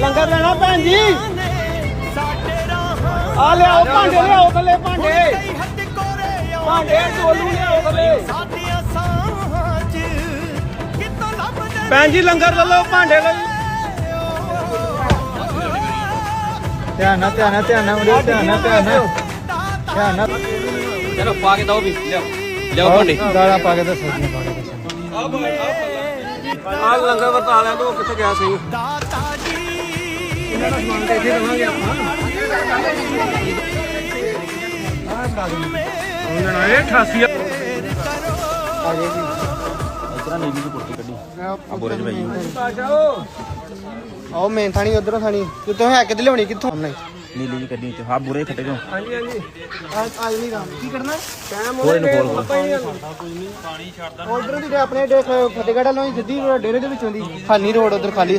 ਲੰਗਰ ਲੈਣਾ ਭੈਣ ਜੀ। ਆ ਲਿਆਓ ਭਾਂਡੇ ਲਿਆਓ ਥੱਲੇ ਭਾਂਡੇ। ਭਾਂਡੇ ਟੋਲੂ ਲਿਆਓ ਥੱਲੇ। ਭੈਣ ਜੀ ਲੰਗਰ ਲੈ ਲਓ ਭਾਂਡੇ ਲੈ ਧਿਆਨ ਨਾਲ ਧਿਆਨ ਨਾਲ ਧਿਆਨ ਨਾਲ ਮੁੰਡਿਓ ਧਿਆਨ ਨਾਲ ਧਿਆਨ ਨਾਲ। ਧਿਆਨ ਨਾਲ। ਚਲੋ ਪਾ ਕੇ ਦੋ ਵੀ ਲਿਆਓ। ਲਿਆਓ ਭਾਂਡੇ। ਗਾਲਾਂ ਪਾ ਕੇ ਦੱਸੋ ਜੀ ਪਾ ਕੇ ਦੱਸੋ ਆ ਲੰਗਰ ਵਰਤਾ ਲਿਆ ਤੂੰ ਕਿੱਥੇ ਗਿਆ ਸੀ? ਇਹਨਾਂ ਦਾ ਸਮਾਨ ਤੇ ਇੱਥੇ ਰਵਾਂਗੇ ਆਪਾਂ ਉਹਨਾਂ ਨੇ 88 ਇਤਰਾ ਨੀਲੀ ਦੀ ਕੁਰਤੀ ਕੱਢੀ ਆ ਬੋਰੇ ਚ ਭਾਈ ਆਜੋ ਆਓ ਮੇਨ ਥਾਣੀ ਉਧਰੋਂ ਥਾਣੀ। ਕਿੱਥੋਂ ਹੈ? ਕਿੱਥੇ ਲਿਆਉਣੀ? ਕਿੱਥੋਂ? ਨਹੀਂ ਨੀਲੀ ਦੀ ਕੱਢੀ ਤੇ ਹਾਂ ਬੋਰੇ ਖੱਟੇ ਚੋਂ ਹਾਂਜੀ ਹਾਂਜੀ। ਅੱਜ ਨਹੀਂ ਕੰਮ ਕੀ ਕਰਨਾ? ਟਾਈਮ ਕੋਈ ਨੀ, ਖੋਲ, ਖੋਲ। ਆਪਾਂ ਹੀ ਉਧਰੋਂ ਦੀ ਆਪਣੇ ਫਤਿਹਗੜ੍ਹ ਵੱਲੋਂ ਹੀ ਸਿੱਧੀ ਡੇਰੇ ਦੇ ਵਿੱਚੋਂ ਦੀ। ਖਾਨੀ ਰੋਡ ਉਧਰ ਖਾਲੀ।